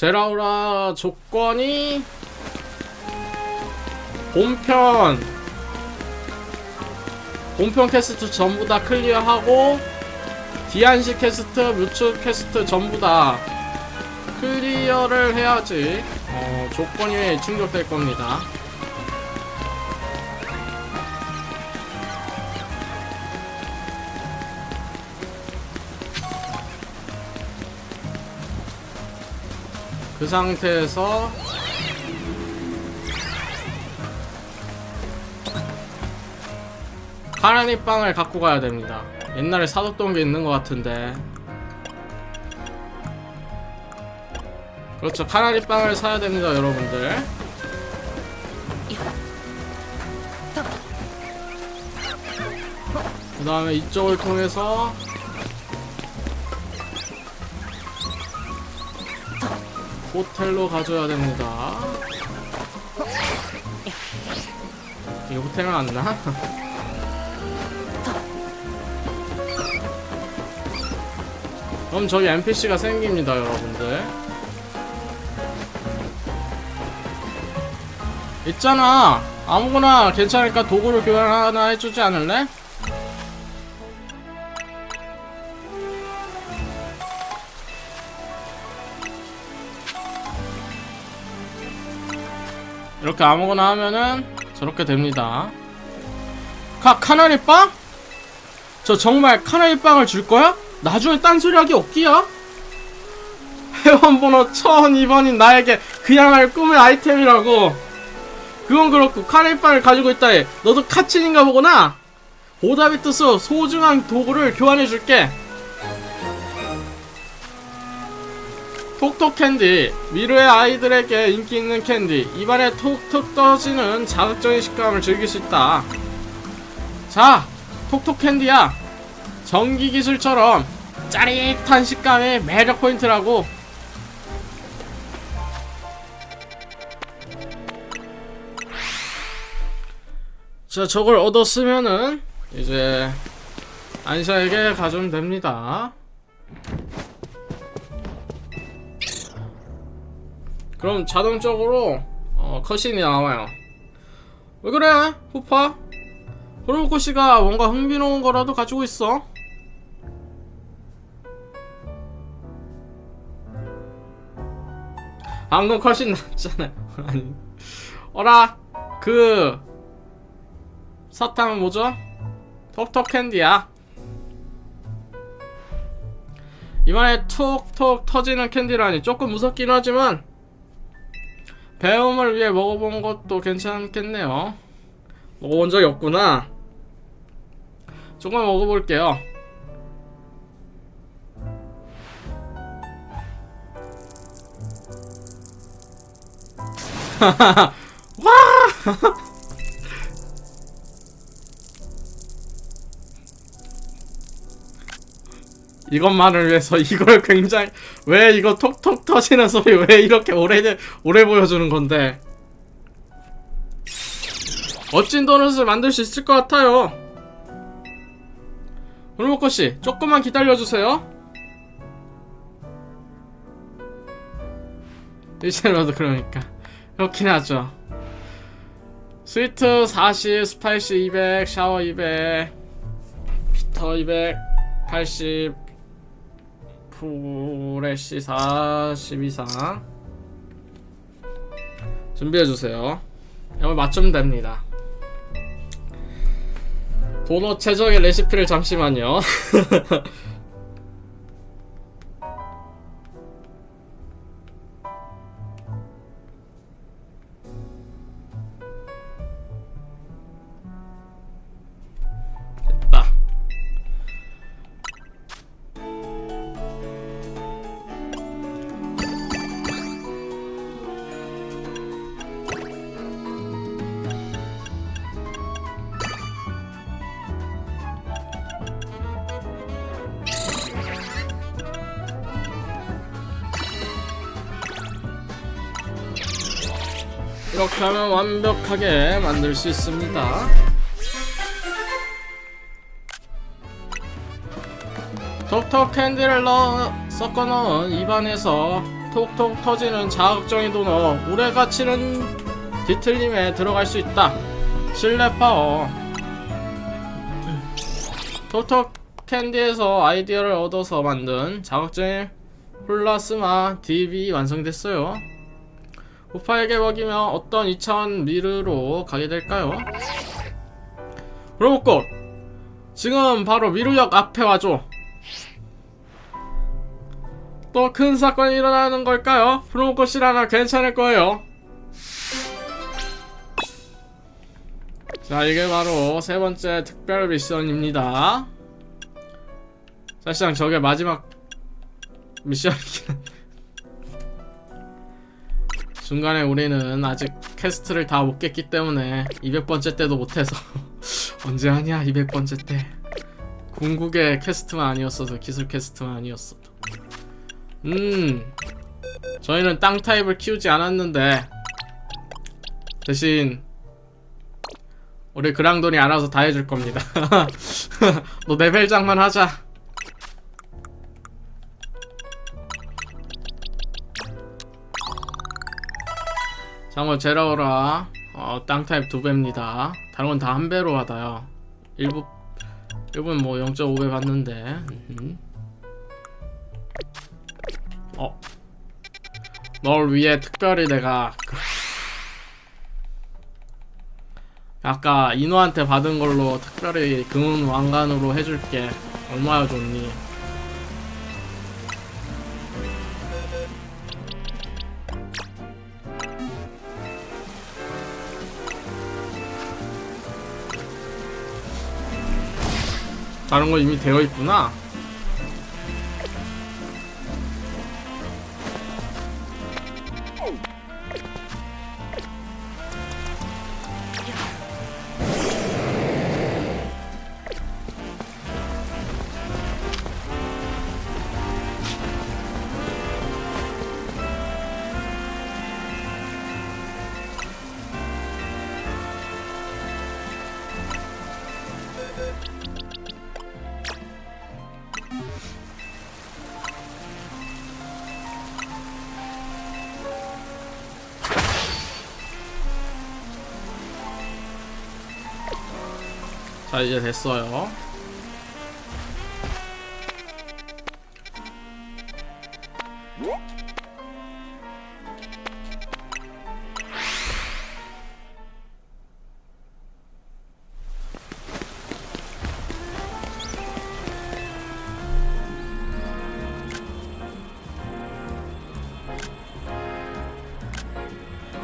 제라우라 조건이 본편 본편 캐스트 전부 다 클리어하고 디안시 캐스트, 뮤츠 캐스트 전부 다 클리어를 해야지 어, 조건이 충족될 겁니다. 그 상태에서 카라니 빵을 갖고 가야 됩니다. 옛날에 사뒀던 게 있는 것 같은데. 그렇죠. 카라니 빵을 사야 됩니다, 여러분들. 그 다음에 이쪽을 통해서 호텔로 가줘야 됩니다. 이 호텔은 안 나? 그럼 저기 NPC가 생깁니다, 여러분들. 있잖아. 아무거나 괜찮으니까 도구를 교환 하나 해주지 않을래? 이렇게 아무거나 하면은 저렇게 됩니다. 카, 카나리 빵? 저 정말 카나리 빵을 줄 거야? 나중에 딴소리 하기 없기야? 회원번호 1002번인 나에게 할 꿈의 아이템이라고. 그건 그렇고 카나리 빵을 가지고 있다 해. 너도 카친인가 보구나? 뜻으로 소중한 도구를 교환해 줄게. 톡톡 캔디 미르의 아이들에게 인기 있는 캔디 입안에 톡톡 떠지는 자극적인 식감을 즐길 수 있다. 자 톡톡 캔디야. 전기 기술처럼 짜릿한 식감의 매력 포인트라고. 자 저걸 얻었으면은 이제 안샤에게 가져오면 됩니다 그럼 자동적으로 어, 컷신이 나와요. 왜 그래, 후파? 브로코 씨가 뭔가 흥미로운 거라도 가지고 있어. 방금 컷신 났잖아요. 아니, 어라, 그 사탕은 뭐죠? 톡톡 캔디야. 이번에 톡톡 터지는 캔디라니 조금 무섭긴 하지만 배움을 위해 먹어본 것도 괜찮겠네요. 먹어본 적이 없구나. 조금 먹어볼게요. 와! 이것만을 위해서 이걸 굉장히 왜 이거 톡톡 터지는 소리 왜 이렇게 오래 오래 보여주는 건데 멋진 도넛을 만들 수 있을 것 같아요. 물먹고 씨 조금만 기다려 주세요. 이제라도 그러니까 그렇긴 하죠. 스위트 40, 스파이시 200, 샤워 200, 피터 280, 40 이상 준비해주세요. 이거 맞추면 됩니다. 도넛 최적의 레시피를 잠시만요 이렇게 하면 완벽하게 만들 수 있습니다. 톡톡 캔디를 넣어 섞어 넣은 입안에서 톡톡 터지는 자극적인 도너 우레가 치는 뒤틀림에 들어갈 수 있다. 실내 파워. 톡톡 캔디에서 아이디어를 얻어서 만든 자극적인 플라스마 DB 완성됐어요 우파에게 먹이면 어떤 2차원 미르로 가게 될까요? 꼭 지금 바로 미루역 앞에 와줘 또 큰 사건이 일어나는 걸까요? 프로모코 씨라면 괜찮을 거예요. 자, 이게 바로 세 번째 특별 미션입니다. 사실상 저게 마지막 미션이긴 한데. 중간에 우리는 아직 퀘스트를 다 못 깼기 때문에 200번째 때도 못해서 언제 하냐 200번째 때. 궁극의 퀘스트만 아니었어도 기술 퀘스트만 아니었어도. 음 저희는 땅 타입을 키우지 않았는데 대신 우리 그랑돈이 알아서 다 해줄 겁니다. 너 레벨 장만 하자 장어 제라오라 어, 땅 타입 두 배입니다 다른 건 다 한 배로 받아요 일부 일부는 뭐 0.5배 받는데 음. 어. 널 위해 특별히 내가 그- 아까 인호한테 받은 걸로 특별히 금은 왕관으로 해줄게. 얼마나 좋니? 다른 거 이미 되어 있구나. 자 이제 됐어요.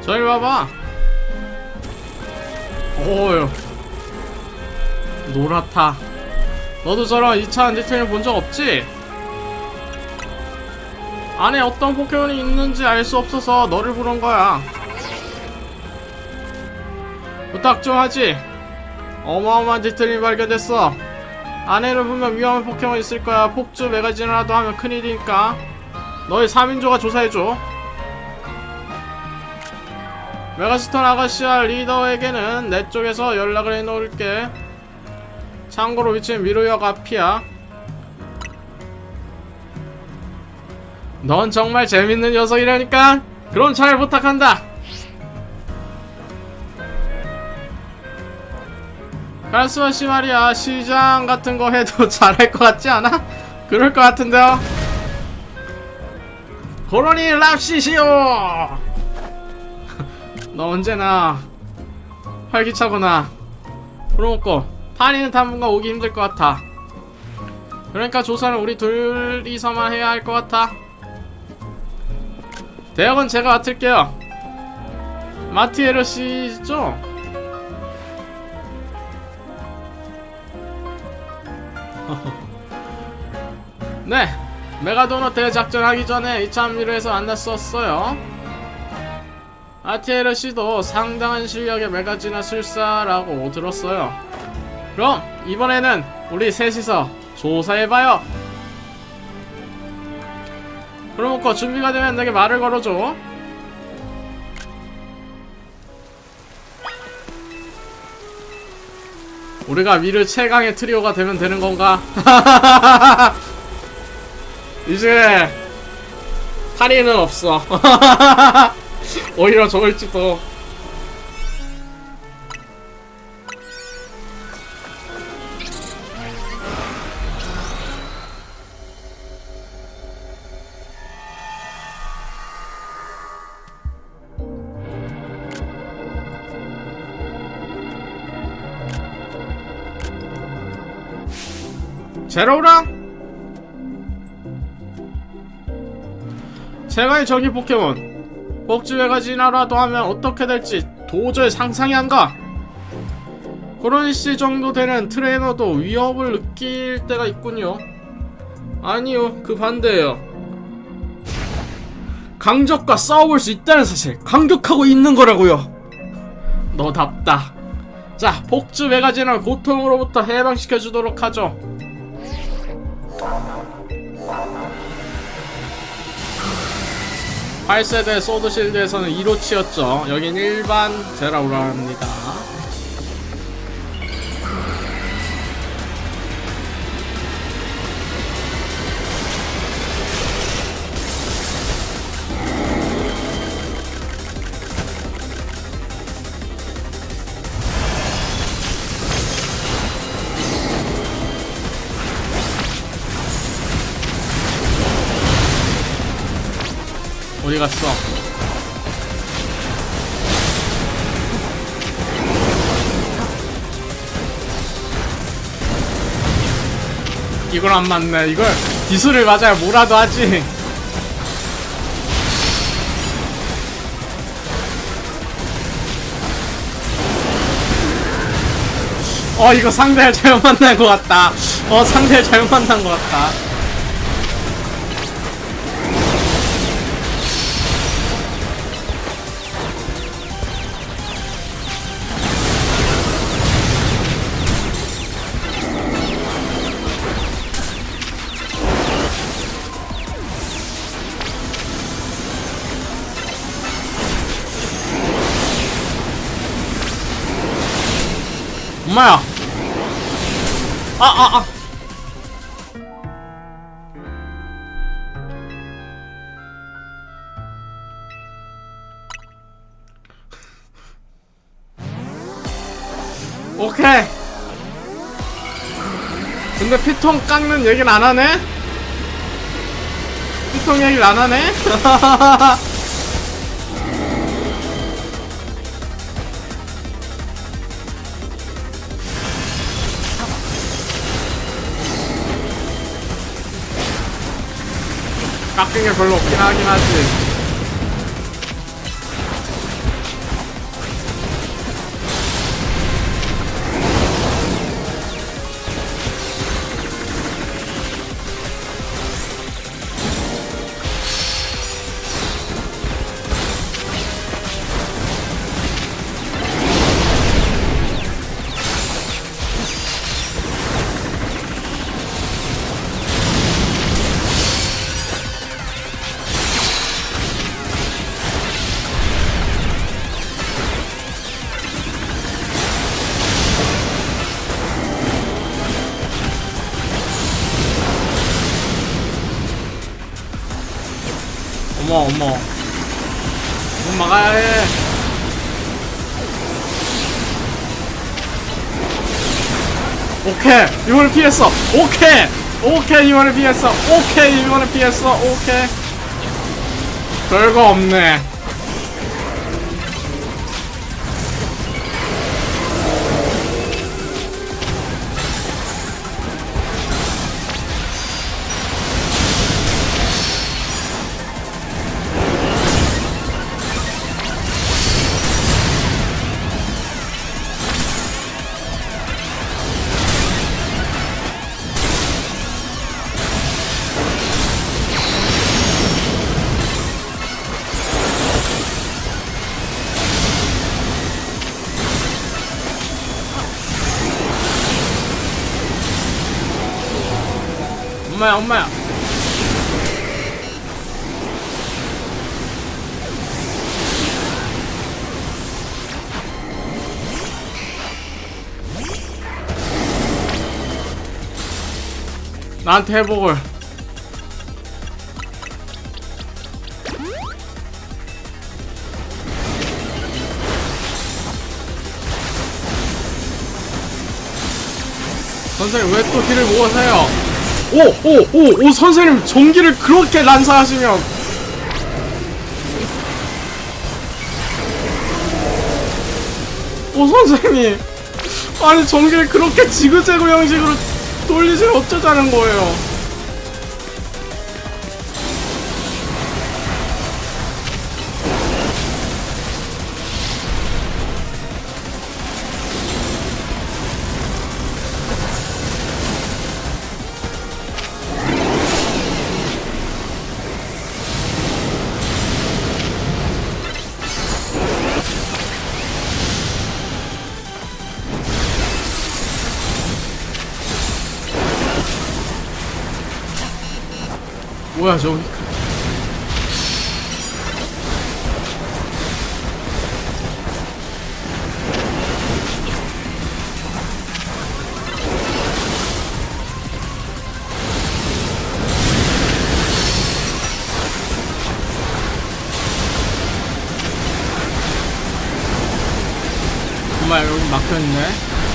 저기 봐봐. 오유. 노랗다. 너도 저런 2차 디테일 본적 없지? 안에 어떤 포켓몬이 있는지 알 수 없어서 너를 부른 거야. 부탁 좀 하지. 어마어마한 디테일이 발견됐어. 안에는 분명 위험한 포켓몬 있을 거야. 폭주 메가진이라도 하면 큰일이니까. 너희 3인조가 조사해줘. 메가스톤 아가씨와 리더에게는 내 쪽에서 연락을 해놓을게. 참고로 위치는 미로역 앞이야. 넌 정말 재밌는 녀석이라니까. 그럼 잘 부탁한다. 가스와 씨 말이야 시장 같은 거 해도 잘할 것 같지 않아? 그럴 것 같은데요. 고로니 랍시시오. 너 언제나 활기차구나. 프로모코 파니는 당분간 오기 힘들 것 같아. 그러니까 조사는 우리 둘이서만 해야 할 것 같아. 대역은 제가 맡을게요. 마티에르 씨죠? 네, 메가도넛 대작전 하기 전에 2차 미르에서 만났었어요. 아티에르 씨도 상당한 실력의 메가지나 술사라고 들었어요. 그럼 이번에는 우리 셋이서 조사해봐요. 그럼 준비가 되면 내게 말을 걸어줘. 우리가 미르 최강의 트리오가 되면 되는 건가? 이제 할인은 없어. 오히려 좋을지도. 제로랑 제가 이 저기 포켓몬 복주회가 진화라도 하면 어떻게 될지 도저히 상상이 안 가. 그런 씨 정도 되는 트레이너도 위협을 느낄 때가 있군요. 아니요, 그 반대예요. 강적과 싸워볼 수 있다는 사실, 강력하고 있는 거라고요. 너답다. 자, 복주 메가진을 고통으로부터 해방시켜 주도록 하죠. 팔세대 소드 실드에서는 2로 치였죠. 여긴 일반 제라우라입니다. 갔어? 이걸 안 맞네. 이걸 기술을 맞아야 뭐라도 하지. 어 이거 상대를 잘못 만난 것 같다. 어 상대를 잘못 만난 것 같다. 엄마야. 아, 아, 아. 오케이. 근데 피통 깎는 얘기는 안 하네? 피통 얘기를 안 하네? 게 별로 없긴 하긴 하지. 어머. 문 막아야 해. 오케이. 이번에 피했어. 오케이. 오케이 이번에 피했어. 오케이 이번에 피했어. 오케이. 별거 없네 엄마야 엄마야. 나한테 회복을. 선생님 왜 또 뒤를 모아서요? 오, 오, 오, 오, 선생님 전기를 그렇게 난사하시면 오, 선생님 아니 전기를 그렇게 지그재그 형식으로 돌리시면 어쩌자는 거예요? 뭐야 저기 정말 여기 막혀있네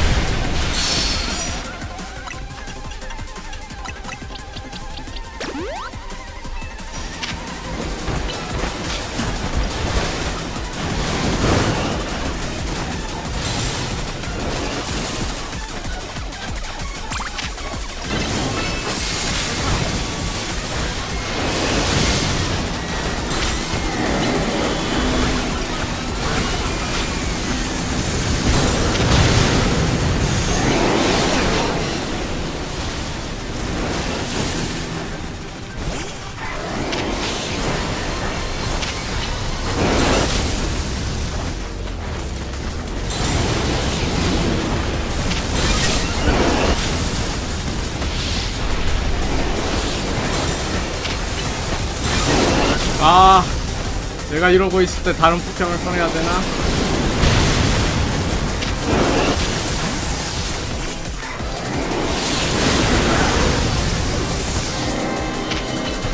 내가 이러고 있을 때 다른 폭격을 꺼내야 되나?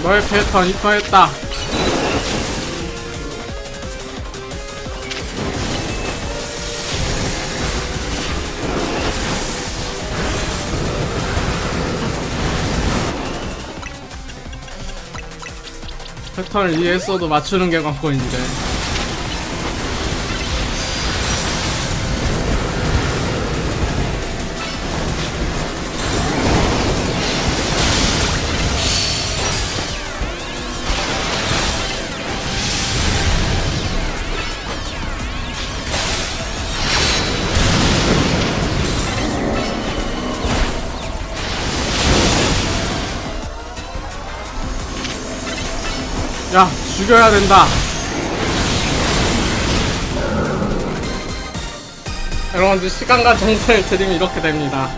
너의 패턴 입화했다 패턴을 이해했어도 맞추는 게 관건인데 죽여야 된다. 여러분들 시간과 정성을 들이면 이렇게 됩니다.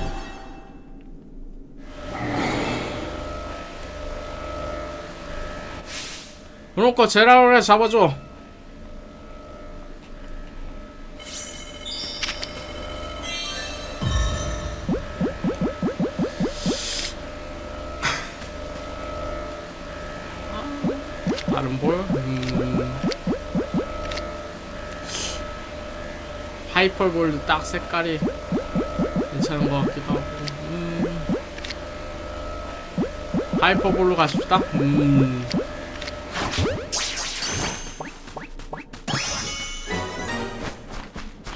그놓고 제라를 잡아줘 다른 볼? 음... 하이퍼 볼도 딱 색깔이 괜찮은 것 같기도 하고. 음... 하이퍼 볼로 가십시다. 음...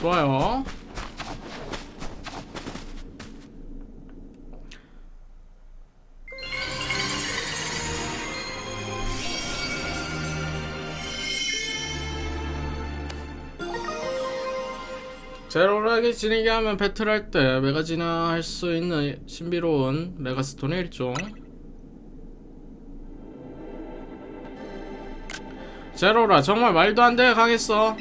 좋아요 제로락이 진행게 하면 배틀할 때 메가지나 할 수 있는 신비로운 메가스톤의 일종. 제로라 정말 말도 안 돼. 강했어.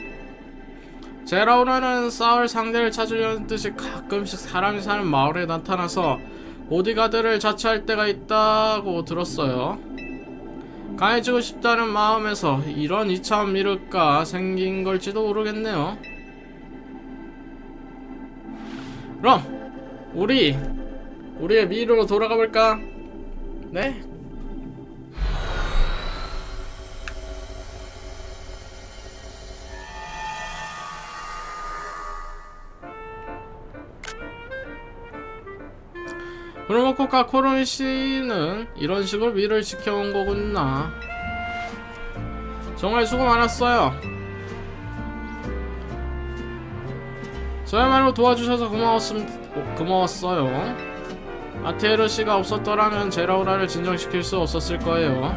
제로라는 싸울 상대를 찾으려는 뜻이 가끔씩 사람이 사는 마을에 나타나서 보디가드를 자처할 때가 있다고 들었어요. 강해지고 싶다는 마음에서 이런 2차원 미륵가 생긴 걸지도 모르겠네요 그럼 우리 우리의 미로로 돌아가 볼까? 네? 브로모코카 코론 씨는 이런 식으로 미를 지켜온 거구나. 정말 수고 많았어요. 저야말로 도와주셔서 고마웠음, 어, 고마웠어요. 아테르 씨가 없었더라면 제라우라를 진정시킬 수 없었을 거예요.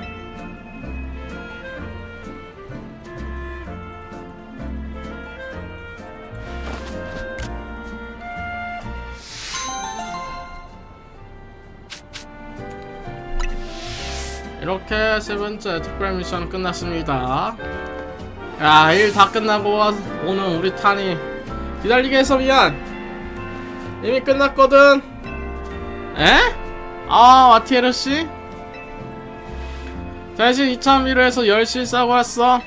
이렇게 세 번째 특별 미션 끝났습니다. 야, 일 다 끝나고 와- 오는 우리 탄이 기다리게 해서 미안. 이미 끝났거든. 에? 아, 와티에르 씨? 대신 2차미로에서 열심히 싸고 왔어.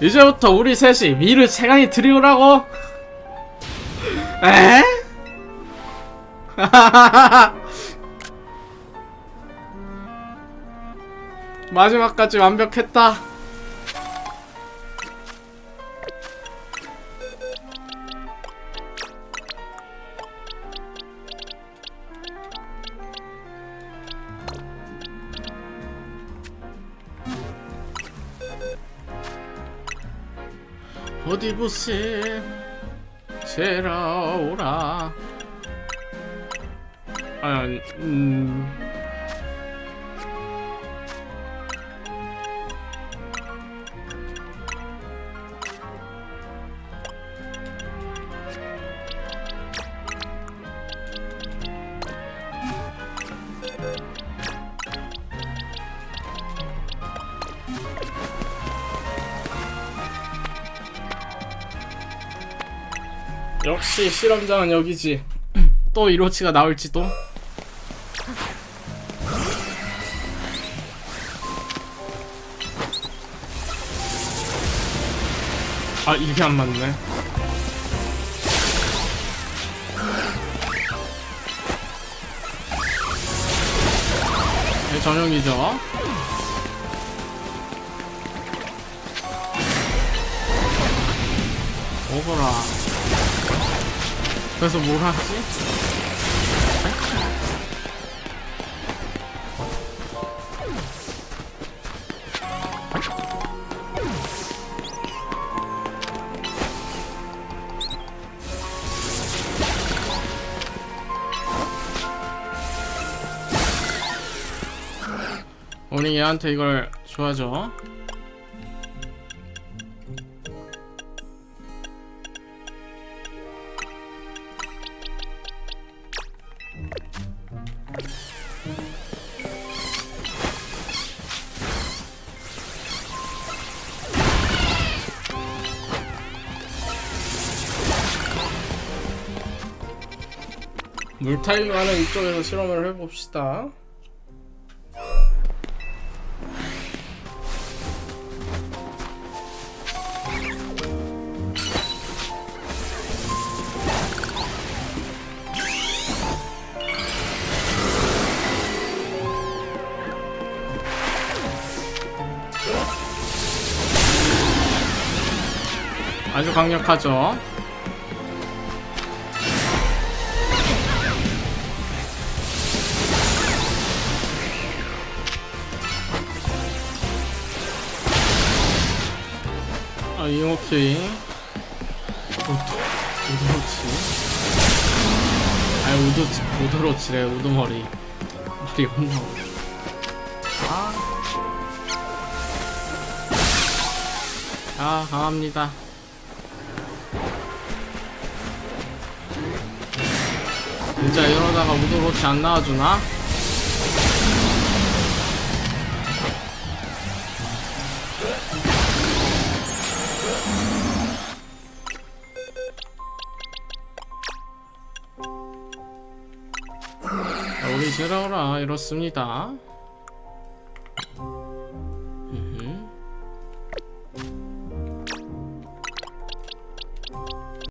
이제부터 우리 셋이 미르 최강이 드리우라고. 에? 마지막까지 완벽했다. 보세 제라오라. 아, 음... 역시 실험장은 여기지. 또 이로치가 나올지도. 아 이게 안 맞네. 네, 전용이죠. 오거라. 그래서 뭘 하지? 우리 얘한테 이걸 줘야죠. 물타입하는 이쪽에서 실험을 해봅시다. 아주 강력하죠. 아, 이모키. 우드, 우드로치. 아니, 우드, 우드로치래, 우드머리. 머리 혼나. 아. 아, 강합니다. 진짜 이러다가 우드로치 안 나와주나? 제라오라 이렇습니다.